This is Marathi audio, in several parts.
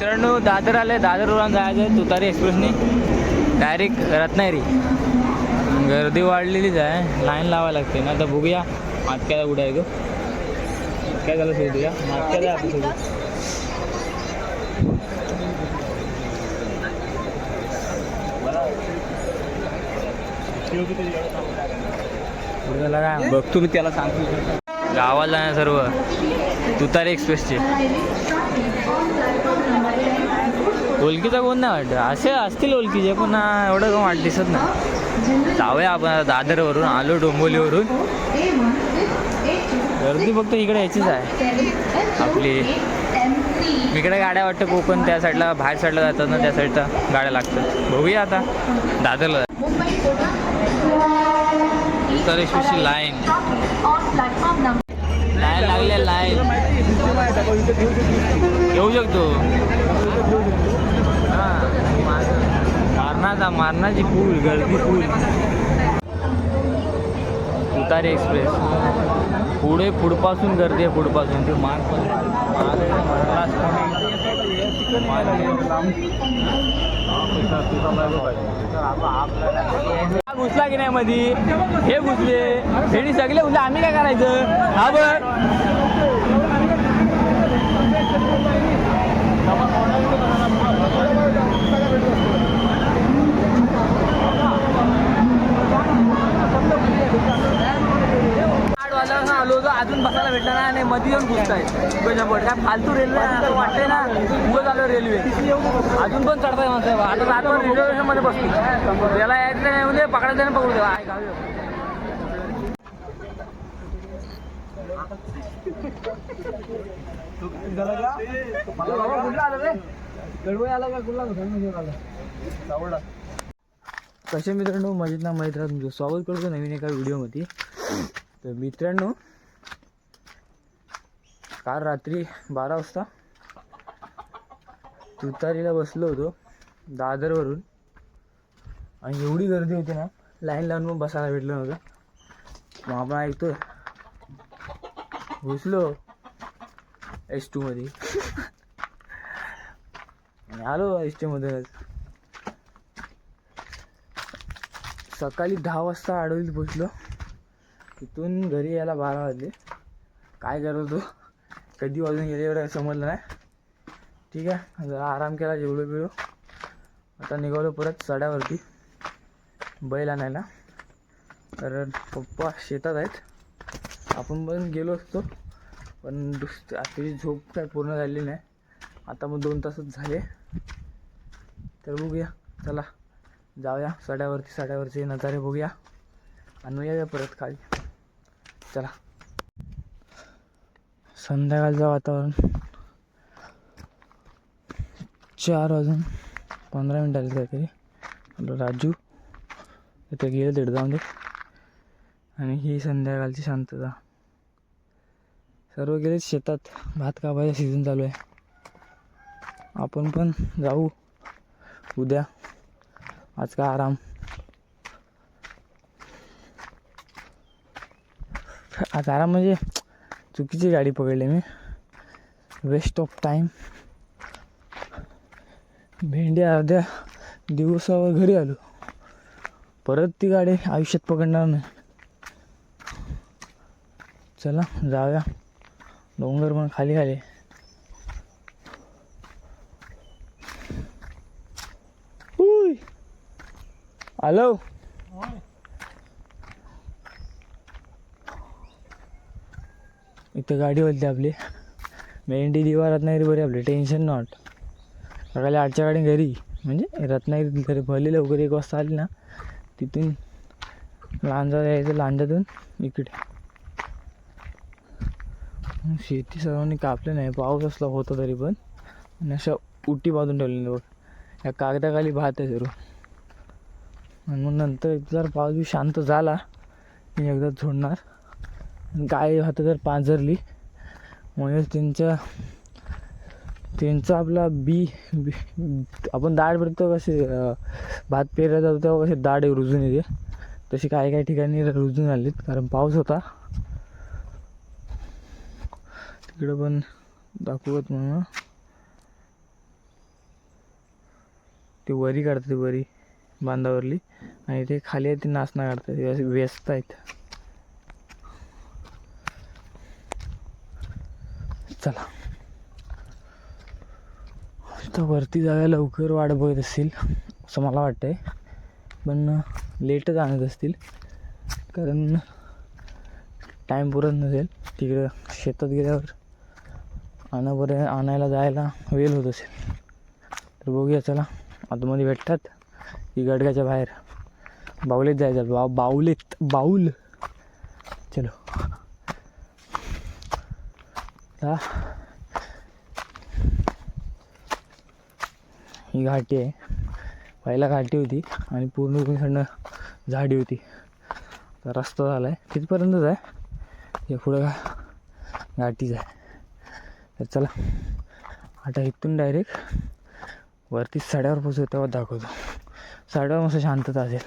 मित्रांनो दादर आले दादरवरून जायचं आहे. तुतारी एक्सप्रेसने डायरेक्ट रत्नागिरी. गर्दी वाढलेलीच आहे. लाईन लावायला लागते. ना आता बघूया. मातक्याला कुठे आहे काय झालं शोधूया मातक्याला आपण काय बघतो मी त्याला सांगतो. गावाला सर्व. तुतारी एक्सप्रेसचे ओळखीचा कोण नाही वाटतं? असे असतील ओळखीचे पण एवढं कोण वाट दिसत नाही. जाऊया आपण दादरवरून आलो डोंबोलीवरून गर्दी फक्त इकडे याचीच आहे. आपली इकडे गाड्या वाटतं कोकण त्या साईडला बाहेर साईडला जातात ना त्या साईडला गाड्या लागतात. बघूया आता दादरला. तर लाईन. लाईन लागले लाईन. येऊ शकतो. मारणाची पूल गर्दी पूल उतारे एक्सप्रेस। पुढे पुढपासून गर्दी आहे पुढपासून. ते मार पण घुसला की नाही मधी? हे घुसले. हे सगळे घुसले आम्ही काय करायचं? हा बघ वाजता आलो होतो अजून बसायला भेटला ना आणि मध्ये येऊन घुसताय गजबड काय फालतू रेल्वे वाटते ना. उगं झालं रेल्वे अजून पण चढताय माणसं. आता रातभर रिझर्वेशनमध्ये बसतो. याला यायचं नाही म्हणजे पकडायचं नाही पकडू देवा गावी कसे मित्रांनो मजेत ना माहीत राहा तुमचं स्वागत करतो नवीन एका व्हिडिओमध्ये तर मित्रांनो काल रात्री बारा वाजता तुतारीला बसलो होतो दादरवरून. आणि एवढी गर्दी होती ना लाईन लावून पण बसायला भेटलं नव्हतं. मग आपण ऐकतोय. घुसलो एस टूमध्ये आलो एस टीमधूनच सकाळी दहा वाजता आडवीत पोचलो तिथून घरी यायला बारा वाजले. काय करत होतो? कधी वाजून गेले एवढं समजलं नाही. ठीक आहे जरा आराम केला जेवढं बिळो आता निघालो परत सड्यावरती. बैल आणायला. तर पप्पा शेतात आहेत. आपण पण गेलो असतो. पण दुस आताची झोप काय पूर्ण झालेली नाही. आता मग दोन तासच झाले. तर बघूया. चला जाऊया सड्यावरती. सड्यावरचे नजारे बघूया. आणि येऊया परत खाली. चला. संध्याकाळचं वातावरण. चार वाजून पंधरा मिनटाला आले काहीतरी. आपलं राजू तिथे गेलं तिकडे जाऊन दे आणि ही संध्याकाळची शांतता. सर्व गेले शेतात. भात कापायचा सीझन चालू आहे. आपण पण जाऊ. उद्या. आज का आराम. आज आराम म्हणजे चुकीची गाडी पकडली मी. वेस्ट ऑफ टाईम भेंडी अर्ध्या दिवसावर घरी आलो. परत ती गाडी आयुष्यात पकडणार नाही. चला जाऊया. डोंगर पण खाली खाली. हॅलो फक्त गाडी होती आपली. मेंढी दिवा रत्नागिरी बरी आपली. टेन्शन नॉट सकाळी आठच्या गाडी घरी. म्हणजे रत्नागिरी घरी. भरली लवकर एक वाजता आली ना तिथून लांजा यायचं लांजातून इकडे. शेती सर्वांनी कापली नाही. पाऊस असला होता तरी पण. आणि अशा उटी बांधून ठेवलेली बघ. या कागदाखाली भात आहे सर्व. आणि मग नंतर जर पाऊस बी शांत झाला मी एकदा झोडणार. गाय हातात जर पांजरली म्हणजे त्यांच्या त्यांचा आपला बी बी आपण दाढ भरतो कसे भात पेरला जातो तेव्हा कसे दाढ रुजून येते. तशी काही काही ठिकाणी रुजून आलीत कारण पाऊस होता. तिकडं पण दाखवत म्हणून ते वरी काढतात वरी बांधावरली. आणि ते खाली आहे ते नाचणं काढतात. व्यस्त आहेत. चला. तर वरती जागा लवकर वाट बघत असतील असं मला वाटतंय. पण लेटच आणत असतील कारण टाईम पुरत नसेल. तिकडं शेतात गेल्यावर आणापर्यंत आणायला जायला वेळ होत असेल. तर बघूया चला. आतमध्ये भेटतात की गडग्याच्या बाहेर. बाऊलेत जायचं. बा बाऊलेत बाऊल. चलो. आता ही घाटी आहे. पहिला घाटी होती आणि पूर्ण थंड झाडी होती. तर रस्ता झाला आहे तिथपर्यंतच आहे. हे पुढं घा घाटीच आहे. तर चला आता इथून डायरेक्ट वरती साड्यावर पोचू तेव्हा दाखवतो. साड्यावर मस्त शांतता असेल.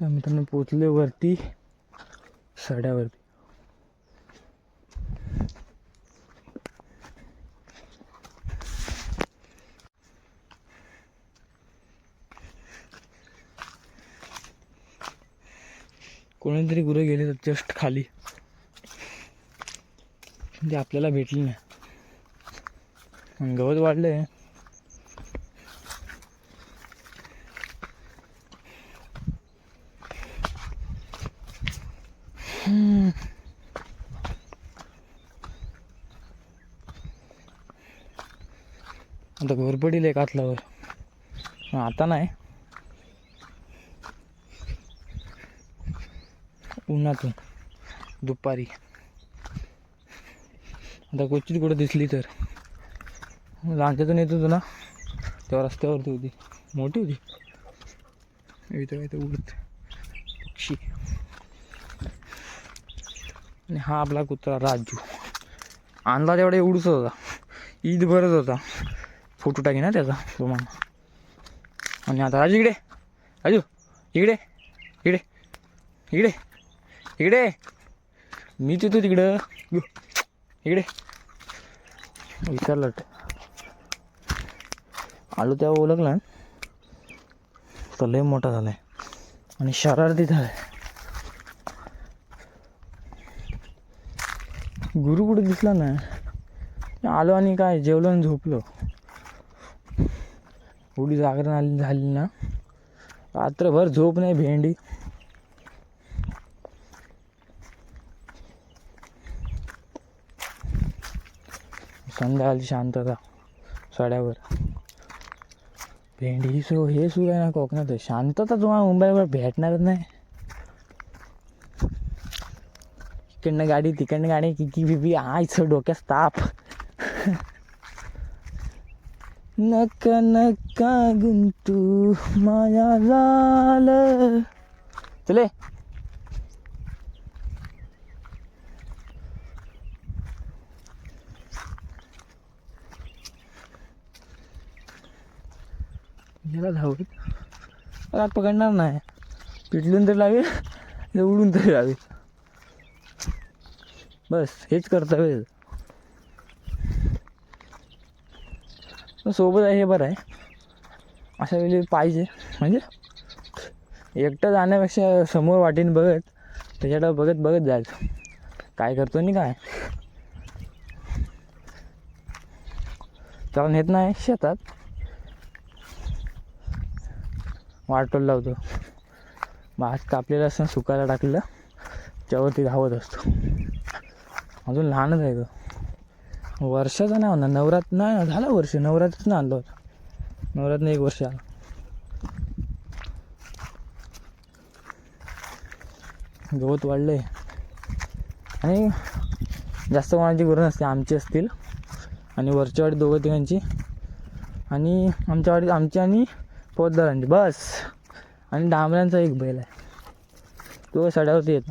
तर मित्रांनो पोचले वरती. सड्यावरती. कोणीतरी गुरं गेले तर जस्ट खाली. ते आपल्याला भेटली नाही. गवत वाढलं आहे आता घोरपडील एक आतलावर आता नाही. उन्हातून. दुपारी. आता क्वचित कुठं दिसली तर. लांच्यातून येत होतो ना तेव्हा रस्त्यावरती होती. मोठी होती. इथं काय उडत पक्षी. आणि हा आपला कुत्रा राजू. आणला तेवढा उडूच होता. ईद भरत होता. फोटो टाकी ना त्याचा तुम्हाला. आणि आता राजू इकडे. राजू इकडे इकडे इकडे इकडे. मी तिथं तिकडं. इकडे. विचारलं आलो तेव्हा ओळखला तर लय मोठा झालाय. आणि शरारती झालाय. गुरु कुठे दिसला नाही. आलो आणि काय जेवलो आणि झोपलो. एवढी जागरण आली झाली ना. रात्रभर झोप नाही भेंडी. संध्याकाळची शांतता सड्यावर. भेंडी सो हे सुरू आहे ना कोकणात. शांतता तुम्हाला मुंबईवर भेटणारच नाही. इकडनं गाडी तिकडनं गाडी किकी बिबी आयचं डोक्यात ताप. नका नका गुंतू माया लाल. चले. याला धावत. रात पकडणार नाही. पिटलून तर लागेल उडून तरी लागेल बस हेच कर्तव्य वेळ सोबत आहे हे बरं आहे. अशा वेळी पाहिजे. म्हणजे एकटं जाण्यापेक्षा समोर वाटेन बघत त्याच्याकडे बघत बघत जायचं. काय करतो आणि काय? त्याला नेत नाही शेतात. वाटोल लावतो. भात कापलेलं असं सुकायला टाकलेलं. त्यावरती धावत असतो. अजून लहानच आहे तो. वर्षाचा नाही होणार. नवरात नाही झालं वर्ष. नवरात्रच ना आणलं होतं. नवरात्र एक वर्ष आलं. गवत वाढले आणि जास्त कोणाची गुरु नसते. आमची असतील. आणि वरच्या वाडीत दोघं तिघांची. आणि आमच्या वाडीत आमची आणि पोतदारांची. बस. आणि डांबऱ्यांचा एक बैल आहे. तो सड्यावरती येत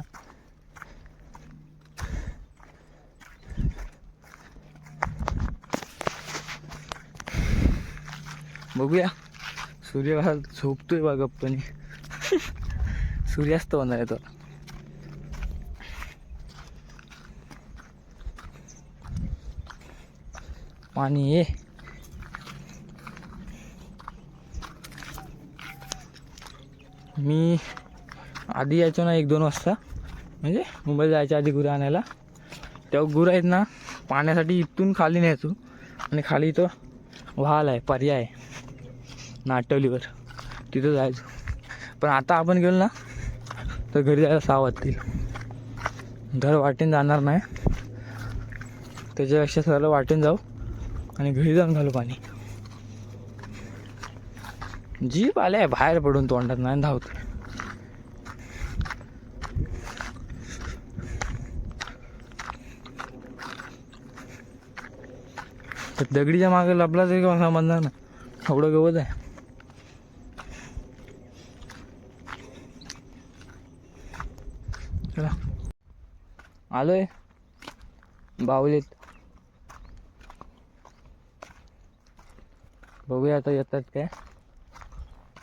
बघूया. सूर्य झोपतोय बा गप्पने. सूर्यास्त होणार आहे तो. पाणी ये. मी आधी यायचो ना एक दोन वाजता. म्हणजे मुंबईला जायच्या आधी गुरं आणायला. तेव्हा गुरं आहेत ना पाण्यासाठी इथून खाली न्यायचो. आणि खाली तो व्हाल आहे पर्याय आहे. नाटवलीवर तिथं जायचं. पण आता आपण गेलो ना तर घरी जायला सहा वाजतील. घर वाटेन जाणार नाही. त्याच्यापेक्षा सरळ वाटेन जाऊ आणि घरी जाऊन घालू पाणी. जीप आल्या बाहेर पडून तोंडात नाही धावत. तर दगडीच्या मागे लपला तरी का समजणार ना एवढं गवत आहे. आलोय. बाहुलीत. बघूया आता येतात काय.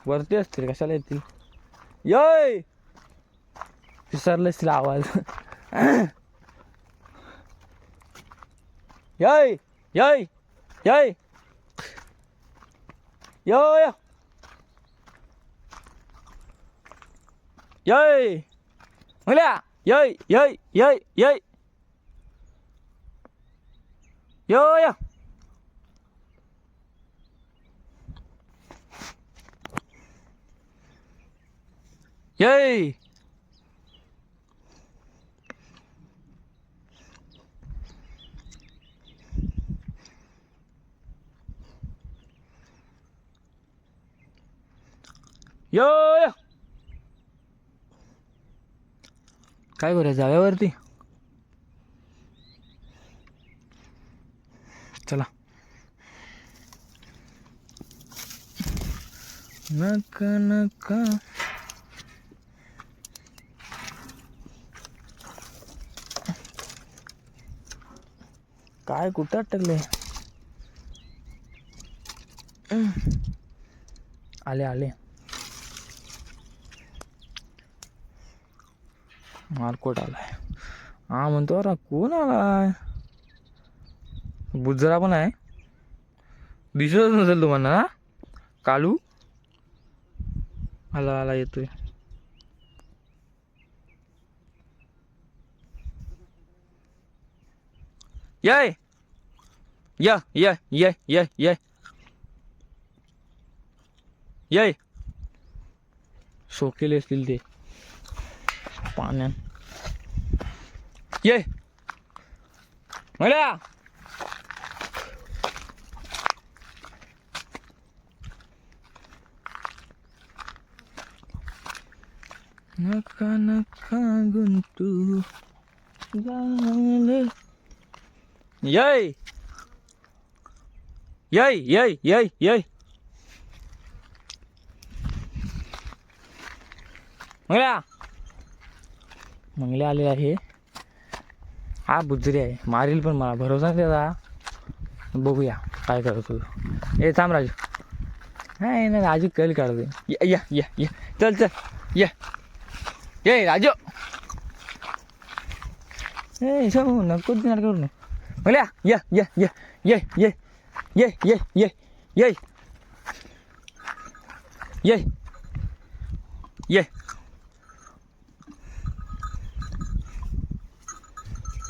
वरती असतील कशाला येतील? यय! विसरले असतील आवाज. यय! यय! यय! यय! यय! मुल्या! Dơi, dơi, dơi, dơi. Dơi à. Dơi. Dơi. काय करूया जाव्यावरती? चला. नका नका. काय कुठं अटकले? आले आले. मारकोट आलाय. हा म्हणतो अरे कोण आलाय? बुजरा पण आहे. दिसतच नसेल तुम्हाला ना कालू? आला आला येतोय. ये! या ये ये ये ये. ये! सोकेले असतील ते. पाण्यात. gì mày đây à నకనకగుంటూ ఏయ్ ఏయ్ ఏయ్ ఏయ్ ఏయ్ मंगल्या मंगल्या आले आहे हा बुजरी आहे. मारील पण मला भरोसा नाही त्याचा बघूया काय करतो ए थांब राजू. हा नाही राजू कल काढतो या या या चल चल. या. ये राजू. ए सांगू नको देणार करू बोल्या या या या ये ये ये ये ये ये. ये. ये.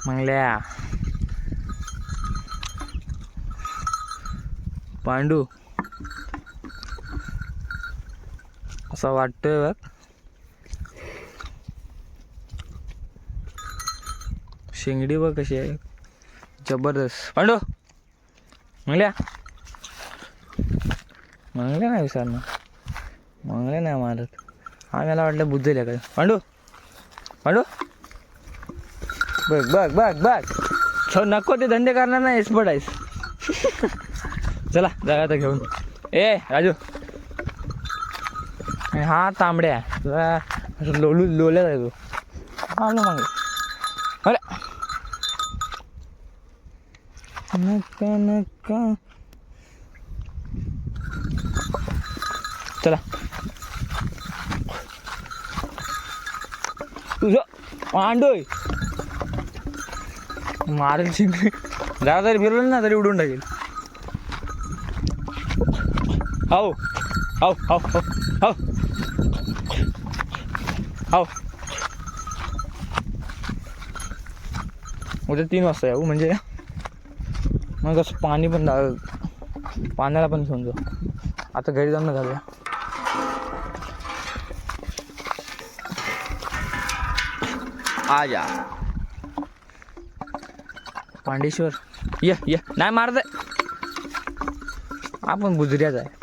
मंगल्या. पांडू. असं वाटतंय बघ. शेंगडी बघ कशी आहे. जबरदस्त. पांडू. मंगल्या. मंगल्या नाही विसरणार. मंगल्या नाही मारत. हा मला वाटलं बुद्धेल्या काय पांडू. पांडू. बघ बघ बघ बघ. छो नको ते धंदे करणार नाही एक्सपर्ट आहेस. चला जाऊया आता घेऊन. ए राजू. हा तांबड्या तुला लोलू लोल्या जाय तू. आलो मग. अरे. नका नका. चला. तुझं पांडोय मारेल शिंपी जरा तरी फिरवलं ना तरी उडून टाकेल. हो हो हो हो हो हो उद्या तीन वाजता येऊ म्हणजे मग कसं पाणी पण दा- पाण्याला पण घेऊन जाऊ. आता घरी जाऊन झालं. आ जा. पांडेश्वर. ये ये. नाही मारत आपण बुजऱ्याच आहे.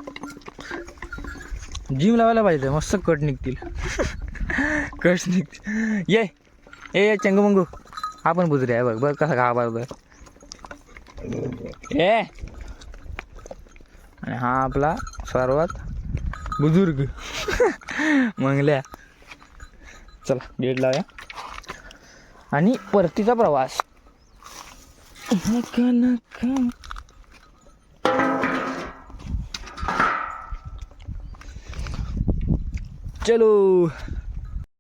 जिम लावायला पाहिजे मस्त कट निघतील. कट निघतील. ये ए ये चंगू मंगू. आपण पण आहे बघ बघ कसा घा बघ बघ. ए आणि हा आपला सर्वात बुजुर्ग. मंगल्या. चला गेट लावूया. आणि परतीचा प्रवास. नका नका चलो